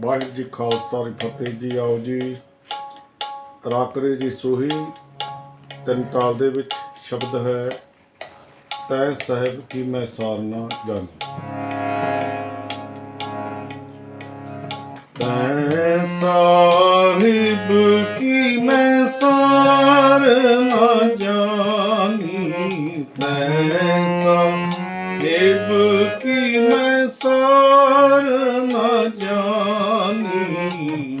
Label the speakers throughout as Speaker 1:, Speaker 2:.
Speaker 1: ਵਾਹਿਗੁਰੂ ਜੀ ਖਾਲਸਾ ਜੀ ਫਤਿਹ ਜੀ, ਆਓ ਜੀ। ਰਾਕਰੇ ਦੀ ਸੋਹੀ, ਤਿੰਨ ਤਾਲ ਦੇ ਵਿੱਚ ਸ਼ਬਦ ਹੈ, ਤੈ ਸਾਹਿਬ ਕੀ ਮੈਂ ਸਾਰਨਾ ਜਾਣੀ। ਤੈ ਸਾਹਿਬ ਕੀ ਮੈਂ ਸਾਰ ਜਾਣੀ। ਤੈ ਸਾਹਿਬ Mevkime sarına canım.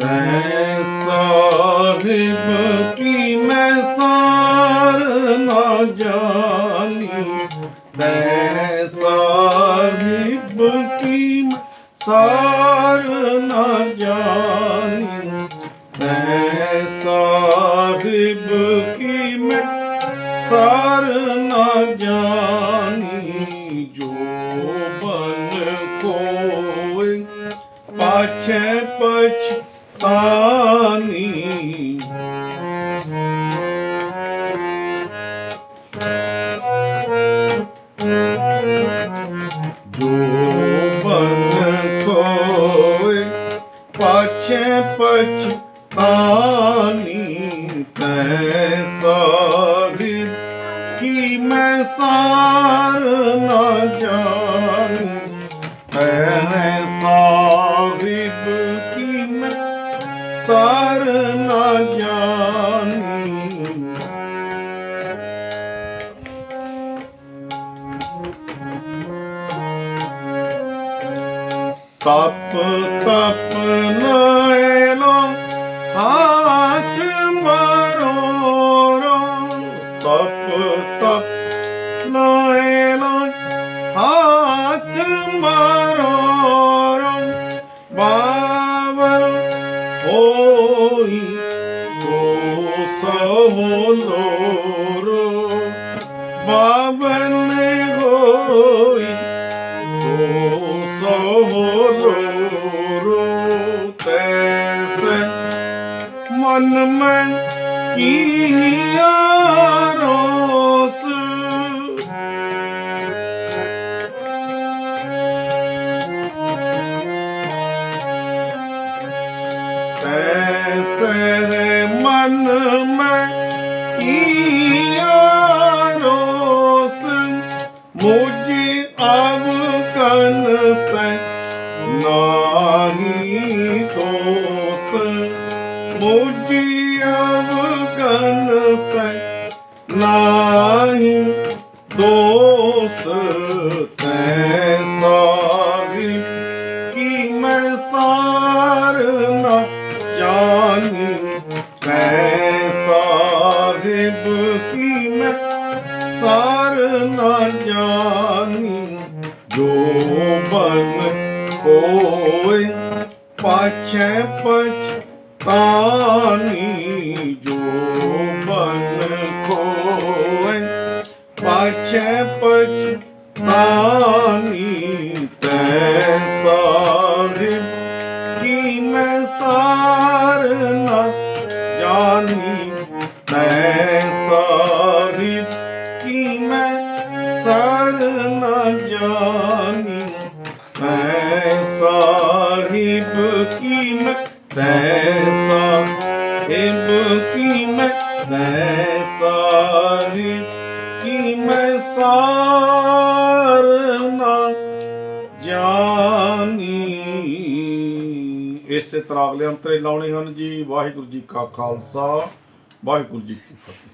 Speaker 1: Ben sahip kime sarına canım Ben sahip kime sarına ਜਾਣੀ ਤੈ ਸਾਹਿਬ ਕੀ ਮੈਂ ਸਾਰ ਨਾ ਜਾਣੀ ਜੋ ਬਨ ਕੋਇ ਪਾਛੈ ਪਛਤਾਨੀ। ਜੋ ਬਨ ਕੋਇ ਪਾਛੈ ਪਛਤਾਨੀ ਤੈ ਸਾਹਿਬ ਕੀ ਮੈਂ ਸਾਰ ਨਾ ਜਾਣੀ ਤੈ ਸਾਹਿਬ ਕੀ ਮੈਂ ਸਾਰ ਨਾ ਜਾਣੀ ਤਪ ਤਪ ਲਾਏ ਲੋ ਹਾਥ தப்பு தாயலாய் ஆத்து மாறோரம் பாவல் போய் சோசமோலோரோ பாவனை போய் சோசமோலோரோ தேச மன்மன் gidiyor olsun. Tesele manıma gidiyor olsun. Muci avkanısa nahi dosun. Muci avkanısa ਕੀਆ ਸੈ ਨਾਹੀ ਦੋਸ ਤੈ ਸਾਹੀ, ਕੀ ਮੈਂ ਸਾਰ ਨਾ ਜਾਣੀ? ਤੈ ਸਾਹਿਬ ਕੀ ਮੈਂ ਸਾਰ ਨਾ ਜਾਣੀ? ਜੋ ਬਨ ਕੋਇ ਪਾਛੈ ਪਛਤਾਨੀ Ben sahip kime sarılacağım Ben sahip kime Ben sahip Ben sahip kime sarılacağım ਇਸੇ ਤਰ੍ਹਾਂ ਅਗਲੇ ਅੰਤਰੇ ਲਾਉਣੇ ਹਨ ਜੀ, ਵਾਹਿਗੁਰੂ ਜੀ ਕਾ ਖਾਲਸਾ, ਵਾਹਿਗੁਰੂ ਜੀ ਕੀ ਫਤਿਹ।